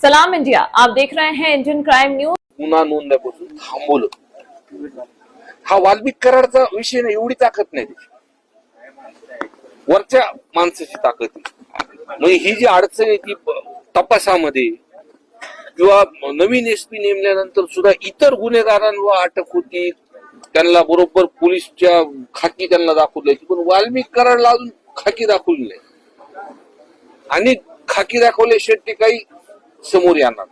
सलाम इंडिया आप देख रहे हैं इंडियन क्राइम न्यूज। गुन्हा नोंदण्यापासून थांबवलं. हा वाल्मिक कराडचा विषय नाही एवढी ताकद नाही त्याची. वरच्या माणसाची ताकद म्हणजे ही जी अडचण आहे ती तपासामध्ये किंवा नवीन एसपी नेमल्यानंतर सुद्धा इतर गुन्हेगारांवर अटक होती. त्यांना बरोबर पोलीसच्या खाकी त्यांना दाखवल्याची पण वाल्मिक कराडला अजून खाकी दाखवली नाही. आणि खाकी दाखवल्याशिवाय ते काही समोर येणार.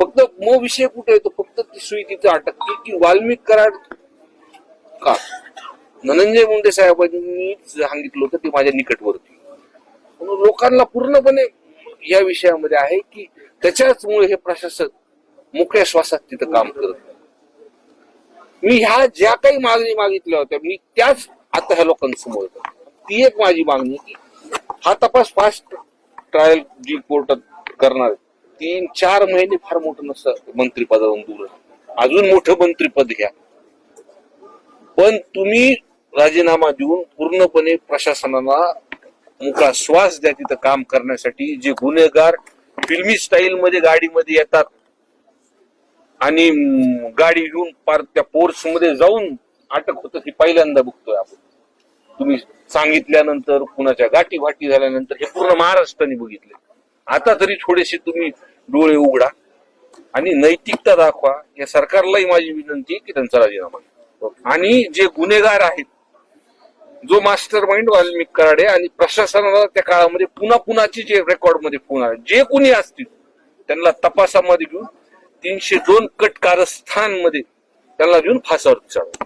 फक्त म विषय कुठे येतो फक्त ती सुई तिथे अटकते की वाल्मिक कराड का? धनंजय मुंडे साहेबांनी सांगितलं होतं ते माझ्या निकटवरती. म्हणून लोकांना पूर्णपणे या विषयामध्ये आहे की त्याच्याचमुळे हे प्रशासक मोकळ्या श्वासात तिथं काम करत मी ह्या ज्या काही मागणी मागितल्या होत्या मी त्याच आता ह्या लोकांसमोर ती एक माझी मागणी की हा तपास फास्ट ट्रायल जी कोर्टात करणार. तीन चार महिने फार मोठं नसतं मंत्रिपदावरून दूर. अजून मोठं मंत्रिपद घ्या. पण तुम्ही राजीनामा देऊन पूर्णपणे प्रशासनाला मोकळा श्वास द्या तिथं काम करण्यासाठी. जे गुन्हेगार फिल्मी स्टाईल मध्ये गाडीमध्ये येतात आणि गाडी घेऊन पार त्या पोर्समध्ये जाऊन अटक होतं ती पहिल्यांदा बघतोय आपण. तुम्ही सांगितल्यानंतर कुणाच्या गाठी झाल्यानंतर हे पूर्ण महाराष्ट्राने बघितले आता तरी थोडेसे तुम्ही डोळे उघडा आणि नैतिकता दाखवा. या सरकारलाही माझी विनंती आहे की त्यांचा राजीनामा. आणि जे गुन्हेगार आहेत जो मास्टर माइंड वाल्मिक कराडे आणि प्रशासनाला त्या काळामध्ये पुन्हा पुन्हाची जे रेकॉर्डमध्ये फोन आहे जे कुणी असतील त्यांना तपासामध्ये घेऊन तीनशे दोन कट कारस्थानमध्ये त्यांना घेऊन फासावर चढवा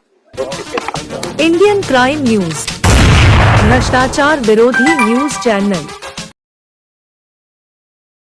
इंडियन क्राइम न्यूज. भ्रष्टाचार विरोधी न्यूज चैनल.